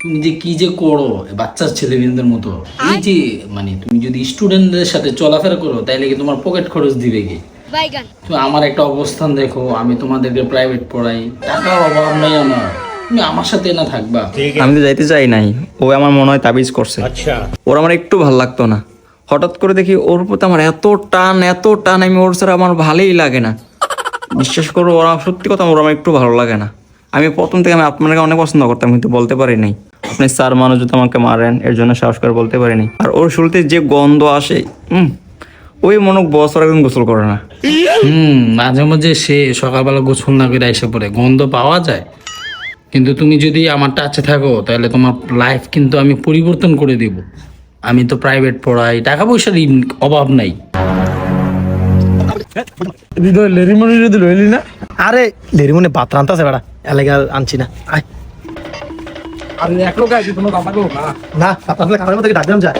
তুমি যে কি যে করো এ বাচ্চার ছেলেমেয়েদের মতো এই যে মানে তুমি যদি স্টুডেন্টদের সাথে চলাফেরা করো তাইলে কি তোমার পকেট খরচ দিবে কি? তুমি আমার একটা অবস্থান দেখো আমি তোমাদেরকে প্রাইভেট পড়াই টাকার অভাব নাই আমার। তুমি আমার সাথে না থাকবা। আমি তো যাইতে চাই নাই ও আমার মনে হয় তাবিজ করছে। ওর আমার একটু ভালো লাগতো না। হঠাৎ করে দেখি ওর প্রতি আমার এত টান এত টান আমি ওর ছাড়া আমার ভালোই লাগে না। বিশ্বাস করো ওরা সত্যি কথা ওর আমার একটু ভালো লাগে না। আমি প্রথম থেকে আমি আপনাকে অনেক পছন্দ করতাম কিন্তু বলতে পারি নাই। আপনি স্যার মানুষ যদি আমাকে মারেন এর জন্য সাহস করে বলতে পারি নাই আর ওর শুরুতে যে গন্ধ আসে হুম ওই মনে বছর একদিন গোসল করে না। হুম মাঝে মাঝে সে সকালবেলা গোসল না করে এসে পড়ে। গন্ধ পাওয়া যায় কিন্তু তুমি যদি আমার টাচে থাকো তাহলে তোমার লাইফ কিন্তু আমি পরিবর্তন করে দেব। আমি তো প্রাইভেট পড়াই টাকা পয়সার অভাব নাই। হৃদয় লেরিমনি যদি লইলি না? আরে লেরিমনি ভাত রান্তাছে বেড়া এলাকা আনছি না। আয়। আরে এক লোক আছে কোনো করো না না ভাত রান্তালে খাবার মধ্যে ডাকলাম যায়?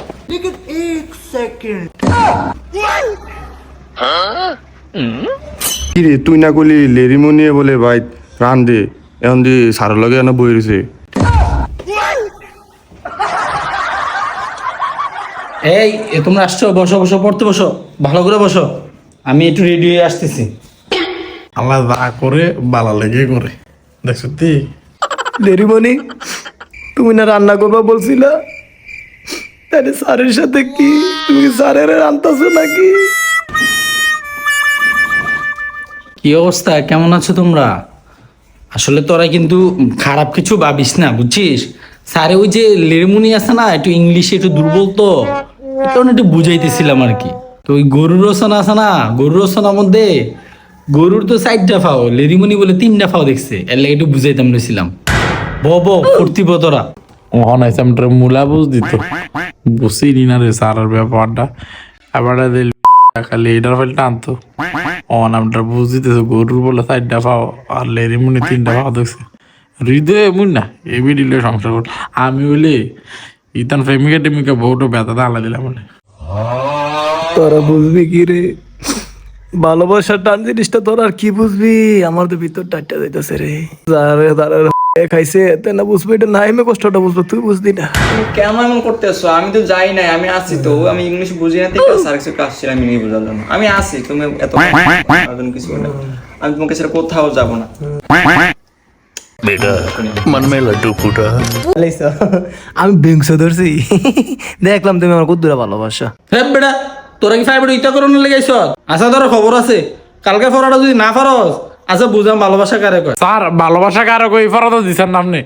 কি রে তুই না কলি লেরিমনিয়ে বলে ভাই রান দে এখন দি সারের লগে এনে বই রয়েছে এই এ তোমরা আসছো? বসো বসো পড়তে বসো। ভালো করে বসো। আমি একটু রেডি হয়ে আসতেছি। আল্লাহ যা করে বালা লেগে করে। দেখছ তুই লেরিমনি তুমি না রান্না করবা বলছিলা? তাহলে স্যারের সাথে কি? তুমি স্যারের রান্তাছো নাকি? কি অবস্থা? কেমন আছো তোমরা? আসলে তোরা কিন্তু খারাপ কিছু ভাবিস না, বুঝছিস? স্যারে ওই যে লেরমুনি আছে না, একটু ইংলিশে একটু দুর্বল তো এটা একটু বুঝাইতেছিলাম আর কি। তো ওই গরুর রসনা আছে না, গরুর রসনার মধ্যে গরুর তো চারটা ফাও, লেরিমুনি বলে তিনটা ফাও দেখছে, এর লাগে একটু বুঝাইতাম নিছিলাম ব ব ফুর্তি ব তোরা। ওখানে আমরা মূলা বুঝ দিত বুঝিনি না রে সারার ব্যাপারটা। আবার দিল খালি এটার ফেলটা আনতো। অন আমরা বুঝ দিতেছে গরুর বলে চারটা পাও আর লেরি মুনি তিনটা পাও দেখছে। হৃদয় এমন না এবি দিলে সংসার কর আমি বলি ইতান প্রেমিকা টেমিকা বউটা ব্যথা আলা দিলাম বলে তোরা বুঝবি কি রে? ভালোবাসার টান জিনিসটা তোর আর কি বুঝবি? আমার তো ভিতর টাইটটা যাইতেছে রে। যারে খাইছে তে না বুঝবি এটা না আমি কষ্টটা বুঝব তুই বুঝবি না। তুমি কেন এমন করতেছো? আমি তো যাই নাই আমি আসি তো। আমি ইংলিশ বুঝি না স্যার কিছু ক্লাস ছিল আমি নিয়ে বোঝার জন্য। আমি আসি তুমি এত কিছু না। আমি তোমাকে ছেড়ে কোথাও যাব না। লাইছো। আমি বেংস ধরছি। দেখলাম তুমি আমার কত দূরে ভালোবাসা। হ্যাঁ বেটা তোরা কি ফাইবার ইতা করো না লেগাইছ আচ্ছা তোর খবর আছে। কালকে ফরাটা যদি না পারস আচ্ছা বুঝলাম ভালোবাসা কারে কয়? স্যার ভালোবাসা কারে কই ফরাতো দিছেন আপনি?